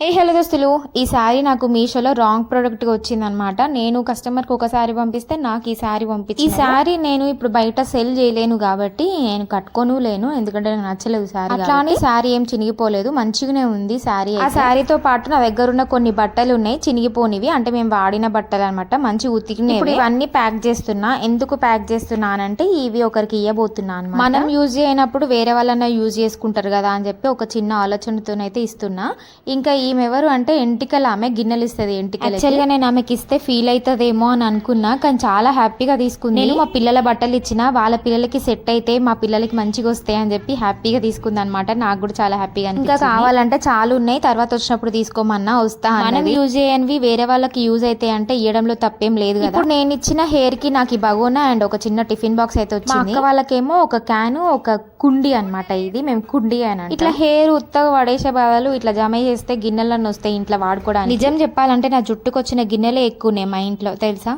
ఏ hello దోస్తులు. ఈ శారీ నాకు మీషోలో రాంగ్ ప్రోడక్ట్ వచ్చిందనమాట నేను కస్టమర్కి ఒక శారీ పంపిస్తే నాకు ఈ శారీ పంపించి ఈ శారీ నేను ఇప్పుడు బయట సెల్ చేయలేను కాబట్టి నేను కట్టుకోను లేను. ఎందుకంటే నాకు నచ్చలేదు శారీ అట్లా అని శారీ ఏం చినిగిపోలేదు. మంచిగానే ఉంది శారీ ఆ శారీతో పాటు నా దగ్గర ఉన్న కొన్ని బట్టలు ఉన్నాయి చినిగిపోనివి. అంటే మేము వాడిన బట్టలు అనమాట మంచి ఉతికినవి. ఇప్పుడు ఇవన్నీ ప్యాక్ చేస్తున్నా. ఎందుకు ప్యాక్ చేస్తున్నానంటే ఇవి ఒకరికి ఇవ్వబోతున్నా అన్నమాట. మనం యూజ్ చేయనప్పుడు వేరే వాళ్ళని యూజ్ చేసుకుంటారు కదా అని చెప్పి ఒక చిన్న ఆలోచనతోనైతే ఇస్తున్నా. ఇంకా ఈమె ఎవరు అంటే ఎంటికలు ఆమె గిన్నెలు ఇస్తుంది ఎంటికలు యాక్చువల్గా నేను ఆమెకి ఇస్తే ఫీల్ అవుతుందేమో అని అనుకున్నా కానీ చాలా హ్యాపీగా తీసుకుంది. నేను మా పిల్లల బట్టలు ఇచ్చిన వాళ్ళ పిల్లలకి సెట్ అయితే మా పిల్లలకి మంచిగా వస్తాయి అని చెప్పి హ్యాపీగా తీసుకుంది అనమాట నాకు కూడా చాలా హ్యాపీగా ఇంకా కావాలంటే చాలా ఉన్నాయి తర్వాత వచ్చినప్పుడు తీసుకోమన్నా వస్తా మనం యూజ్ చేయనివి వేరే వాళ్ళకి యూజ్ అయితే అంటే ఇవ్వడంలో తప్పేం లేదు కదా. ఇప్పుడు నేను ఇచ్చిన హెయిర్కి నాకు ఈ బగోనా అండ్ ఒక చిన్న టిఫిన్ బాక్స్ అయితే వచ్చింది. అక్క వాళ్ళకేమో ఒక క్యాను ఒక కుండి అన్నమాట ఇది. మేము కుండి అని ఇట్లా హెయిర్ ఉత్తగా పడేసే బదులు ఇట్లా జమ చేస్తే గిన్నెలను వస్తాయి ఇంట్లో వాడుకోవడానికి? నిజం చెప్పాలంటే నా జుట్టుకు వచ్చిన గిన్నెలే ఎక్కువనే మా ఇంట్లో తెలుసా?